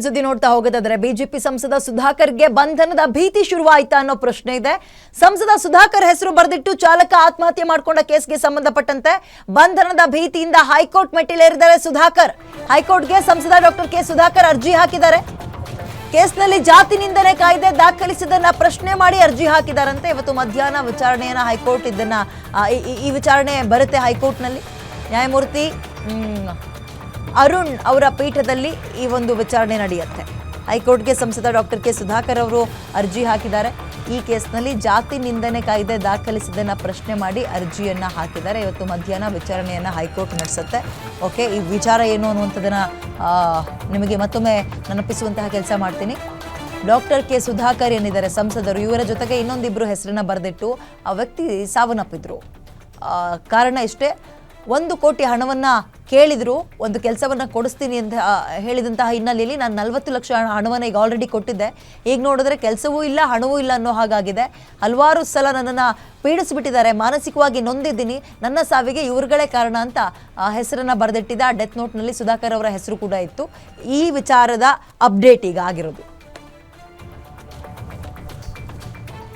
ಸುದ್ದಿ ನೋಡ್ತಾ ಹೋಗೋದಾದ್ರೆ ಬಿಜೆಪಿ ಸಂಸದ ಸುಧಾಕರ್ಗೆ ಬಂಧನದ ಭೀತಿ ಶುರುವಾಯ್ತಾ ಅನ್ನೋ ಪ್ರಶ್ನೆ ಇದೆ. ಸಂಸದ ಸುಧಾಕರ್ ಹೆಸರು ಬರೆದಿಟ್ಟು ಚಾಲಕ ಆತ್ಮಹತ್ಯೆ ಮಾಡಿಕೊಂಡ ಕೇಸ್ಗೆ ಸಂಬಂಧಪಟ್ಟಂತೆ ಬಂಧನದ ಭೀತಿಯಿಂದ ಹೈಕೋರ್ಟ್ ಮೆಟ್ಟಿಲೇರಿದ್ದಾರೆ ಸುಧಾಕರ್. ಹೈಕೋರ್ಟ್ಗೆ ಸಂಸದ ಡಾಕ್ಟರ್ ಕೆ ಸುಧಾಕರ್ ಅರ್ಜಿ ಹಾಕಿದ್ದಾರೆ. ಕೇಸ್ನಲ್ಲಿ ಜಾತಿ ನಿಂದನೆ ಕಾಯ್ದೆ ದಾಖಲಿಸಿದ್ದನ್ನ ಪ್ರಶ್ನೆ ಮಾಡಿ ಅರ್ಜಿ ಹಾಕಿದಾರಂತೆ ಇವತ್ತು ಮಧ್ಯಾಹ್ನ ವಿಚಾರಣೆಯನ್ನ ಹೈಕೋರ್ಟ್ ಇದನ್ನ ಈ- ವಿಚಾರಣೆ ಬರುತ್ತೆ ಹೈಕೋರ್ಟ್ನಲ್ಲಿ. ನ್ಯಾಯಮೂರ್ತಿ ಅರುಣ್ ಅವರ ಪೀಠದಲ್ಲಿ ಈ ಒಂದು ವಿಚಾರಣೆ ನಡೆಯುತ್ತೆ. ಹೈಕೋರ್ಟ್ಗೆ ಸಂಸದ ಡಾಕ್ಟರ್ ಕೆ. ಸುಧಾಕರ್ ಅವರು ಅರ್ಜಿ ಹಾಕಿದ್ದಾರೆ. ಈ ಕೇಸ್ನಲ್ಲಿ ಜಾತಿ ನಿಂದನೆ ಕಾಯ್ದೆ ದಾಖಲಿಸಿದ್ದನ್ನು ಪ್ರಶ್ನೆ ಮಾಡಿ ಅರ್ಜಿಯನ್ನ ಹಾಕಿದ್ದಾರೆ. ಇವತ್ತು ಮಧ್ಯಾಹ್ನ ವಿಚಾರಣೆಯನ್ನ ಹೈಕೋರ್ಟ್ ನಡೆಸುತ್ತೆ. ಓಕೆ, ಈ ವಿಚಾರ ಏನು ಅನ್ನುವಂಥದ್ದನ್ನು ನಿಮಗೆ ಮತ್ತೊಮ್ಮೆ ನೆನಪಿಸುವಂತಹ ಕೆಲಸ ಮಾಡ್ತೀನಿ. Doctor K. ಸುಧಾಕರ್ ಏನಿದ್ದಾರೆ? ಸಂಸದರು, ಇವರ ಜೊತೆಗೆ ಇನ್ನೊಂದಿಬ್ಬರು ಹೆಸರನ್ನ ಬರೆದಿಟ್ಟು ಆ ವ್ಯಕ್ತಿ ಸಾವನ್ನಪ್ಪಿದ್ರು. ಕಾರಣ ಇಷ್ಟೇ. ಒಂದು ಕೋಟಿ ಹಣವನ್ನ ಕೇಳಿದ್ರು, ಒಂದು ಕೆಲಸವನ್ನ ಕೊಡಿಸ್ತೀನಿ ಅಂತ ಹೇಳಿದಂತಹ ಹಿನ್ನೆಲೆಯಲ್ಲಿ ನಾನು ನಲವತ್ತು ಲಕ್ಷ ಹಣವನ್ನು ಈಗ ಆಲ್ರೆಡಿ ಕೊಟ್ಟಿದ್ದೆ. ಈಗ ನೋಡಿದ್ರೆ ಕೆಲಸವೂ ಇಲ್ಲ, ಹಣವೂ ಇಲ್ಲ ಅನ್ನೋ ಹಾಗಾಗಿದೆ. ಹಲವಾರು ಸಲ ನನ್ನನ್ನು ಪೀಡಿಸಿಬಿಟ್ಟಿದ್ದಾರೆ. ಮಾನಸಿಕವಾಗಿ ನೊಂದಿದ್ದೀನಿ. ನನ್ನ ಸಾವಿಗೆ ಇವ್ರುಗಳೇ ಕಾರಣ ಅಂತ ಹೆಸರನ್ನ ಬರೆದಿಟ್ಟಿದ್ದ ಡೆತ್ ನೋಟ್ನಲ್ಲಿ ಸುಧಾಕರ್ ಅವರ ಹೆಸರು ಕೂಡ ಇತ್ತು. ಈ ವಿಚಾರದ ಅಪ್ಡೇಟ್ ಈಗ ಆಗಿರೋದು.